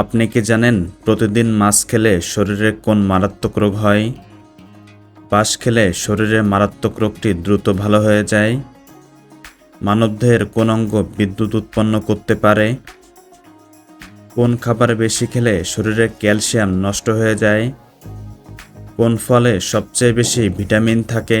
আপনি কি জানেন প্রতিদিন মাছ খেলে শরীরে কোন মারাত্মক রোগ হয়? পাশ খেলে শরীরে মারাত্মক রোগটি দ্রুত ভালো হয়ে যায়? মানবদেহের কোন অঙ্গ বিদ্যুৎ উৎপন্ন করতে পারে? কোন খাবার বেশি খেলে শরীরে ক্যালসিয়াম নষ্ট হয়ে যায়? কোন ফলে সবচেয়ে বেশি ভিটামিন থাকে?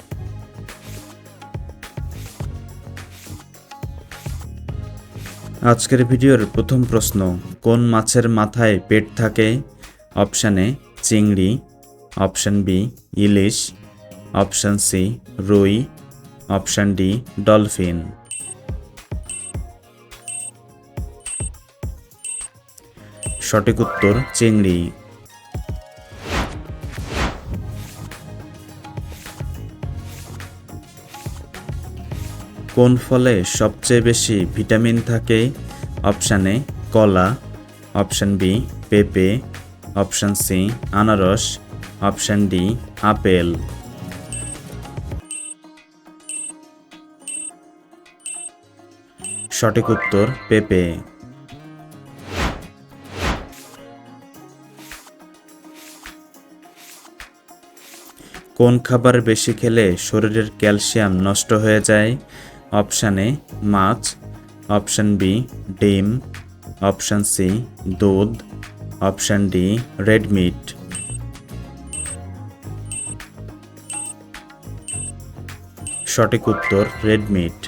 আজকের ভিডিওর প্রথম প্রশ্ন, কোন মাছের মাথায় পেট থাকে? অপশান এ, চিংড়ি। অপশান বি, ইলিশ। অপশান সি, রুই। Option D, dolphin. সঠিক উত্তর, চিংড়ি। কোন ফলে সবচেয়ে বেশি ভিটামিন থাকে? অপশান এ, কলা। অপশান বি, পেঁপে। অপশান সি, আনারস। Option D, apple. সঠিক উত্তর, পেঁপে। কোন খাবার বেশি খেলে শরীরের ক্যালসিয়াম নষ্ট হয়ে যায়? অপশান এ মাছ, অপশান বি ডিম, অপশান সি দুধ, অপশান ডি রেড মিট। সঠিক উত্তর রেড মিট।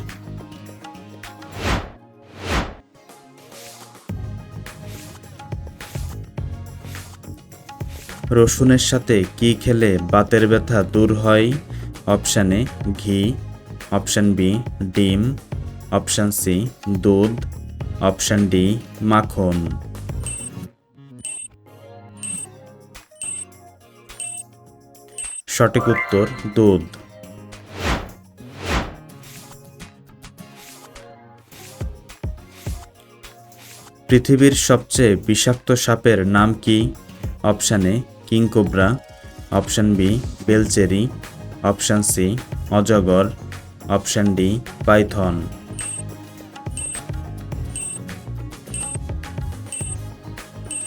রসুনের সাথে কি খেলে বাতের ব্যথা দূর হয়? অপশান ঘি অপশান বি, ডিম। অপশান সি, দুধ। অপশান ডি, মাখন। সঠিক উত্তর, দুধ। পৃথিবীর সবচেয়ে বিষাক্ত সাপের নাম কি? Option A, king cobra. Option B, বেলচেরি। Option C, অজগর। Option D, python.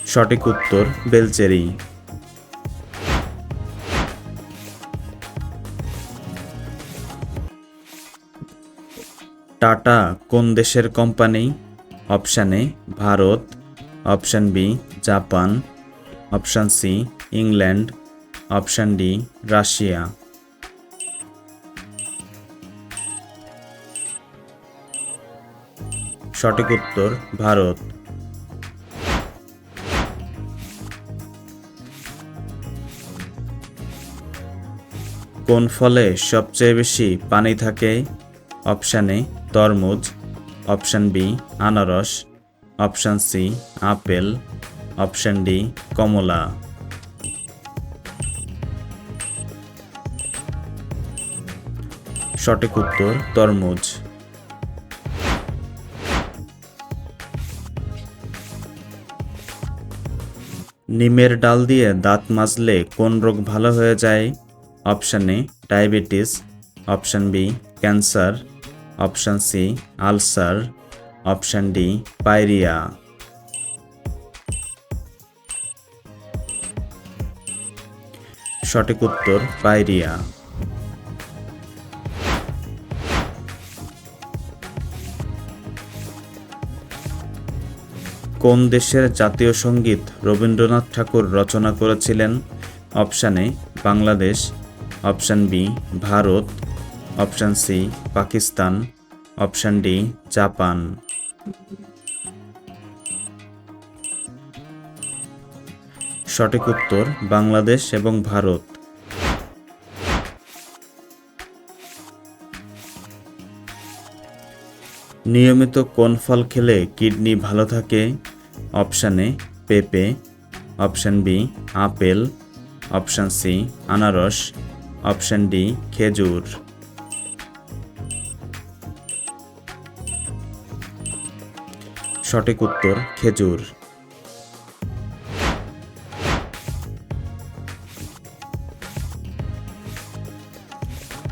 সঠিক উত্তর, বেলচেরি। টাটা, কোন দেশের company? Option A, Bharat. Option B, Japan. Option C, England. Option D, Russia. সঠিক উত্তর, ভারত। কোন ফলে সবচেয়ে বেশি পানি থাকে? অপশান এ, তরমুজ। অপশান বি, আনারস। Option C, apple. Option D, কমলা। সঠিক উত্তর, তরমুজ। নিমের ডাল দিয়ে দাঁত মাজলে কোন রোগ ভালো হয়ে যায়? Option A, diabetes. Option B, cancer. Option C, ulcer. Option D pyorrhoea সঠিক উত্তর, পায়রিয়া। কোন দেশের জাতীয় সংগীত রবীন্দ্রনাথ ঠাকুর রচনা করেছিলেন? Option A, Bangladesh. Option B, Bharat. Option C, Pakistan. Option D, Japan. সঠিক উত্তর, বাংলাদেশ এবং ভারত। নিয়মিত কোন ফল খেলে কিডনি ভালো থাকে? অপশান এ, পেঁপে, option B, apple, option C, আনারস, অপশান ডি, খেজুর। সঠিক উত্তর, খেজুর।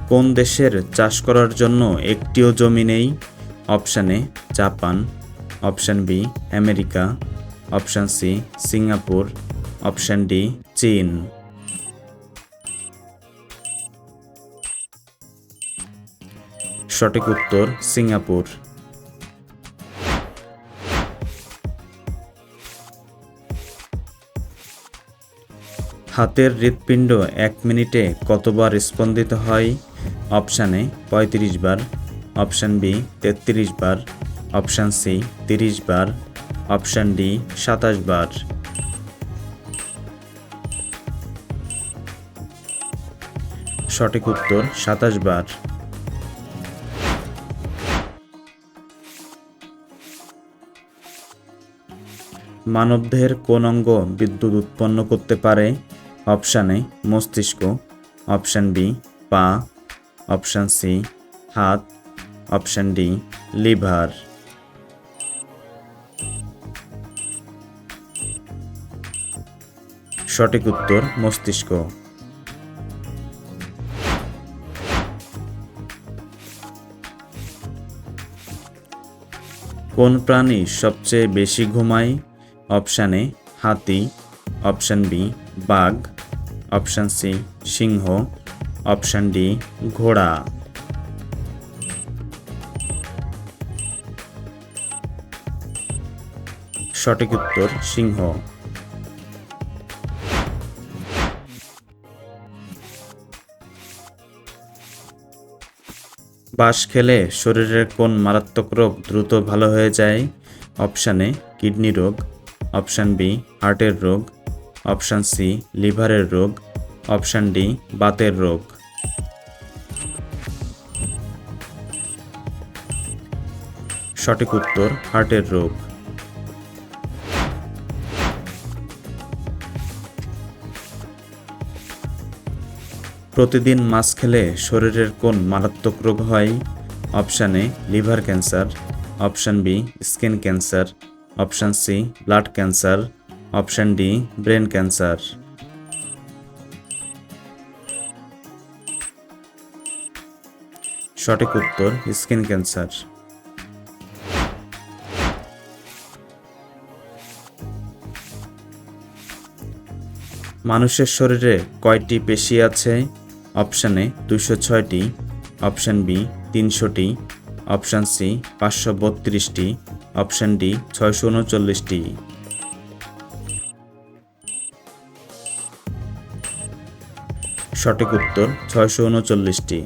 কোন দেশের চাষ করার জন্য একটিও জমি নেই? Option Japan. Option B, America. Option C, Singapore. Option D, চীন। সঠিক উত্তর, সিঙ্গাপুর। হাতের হৃৎপিণ্ড এক মিনিটে কতবার স্পন্দিত হয়? অপশানে এ, পঁয়ত্রিশ বার। অপশান বি, তেত্রিশ বার। অপশান সি, তিরিশ বার। অপশান ডি, সাতাশ বার। সঠিক উত্তর, সাতাশ বার। মানবদেহের কোন অঙ্গ বিদ্যুৎ উৎপন্ন করতে পারে? অপশান এ, মস্তিষ্ক। অপশান বি, পা। অপশান সি, হাত। Option D, liver. সঠিক উত্তর মস্তিষ্ক। কোন প্রাণী সবচেয়ে বেশি ঘুমায়? অপশান হাতি। অপশান বি, বাঘ। অপশান সি, সিংহ। অপশান ডি, ঘোড়া। সঠিক উত্তর সিংহ। বাঁশ খেলে শরীরের কোন মারাত্মক রোগ দ্রুত ভালো হয়ে যায়? অপশান এ, কিডনি রোগ। অপশান বি, হার্টের রোগ। অপশান সি, লিভারের রোগ। অপশান ডি, বাতের রোগ। সঠিক উত্তর, হার্টের রোগ। প্রতিদিন মাছ খেলে শরীরের কোন মারাত্মক রোগ হয়? Option A, liver cancer. Option B, skin cancer. Option C, blood cancer. Option D, brain cancer. সঠিক উত্তর, স্কিন ক্যান্সার। মানুষের শরীরে কয়টি পেশি আছে? অপশান এ দুশো ছয়টি, অপশান বি তিনশোটি, অপশান সি পাঁচশো বত্রিশটি, অপশান ডি ছয়শো উনচল্লিশটি। সঠিক উত্তর ছয়শো উনচল্লিশটি।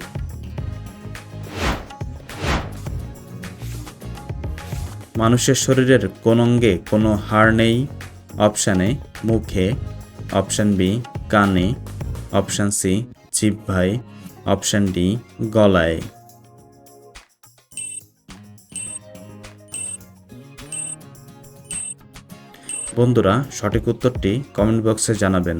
মানুষের শরীরের কোন অঙ্গে কোনো হাড় নেই? অপশান এ মুখে, অপশান বি কানে, অপশান সি জিহ্বায় অপশান ডি গলায়। বন্ধুরা সঠিক উত্তরটি কমেন্ট বক্সে জানাবেন।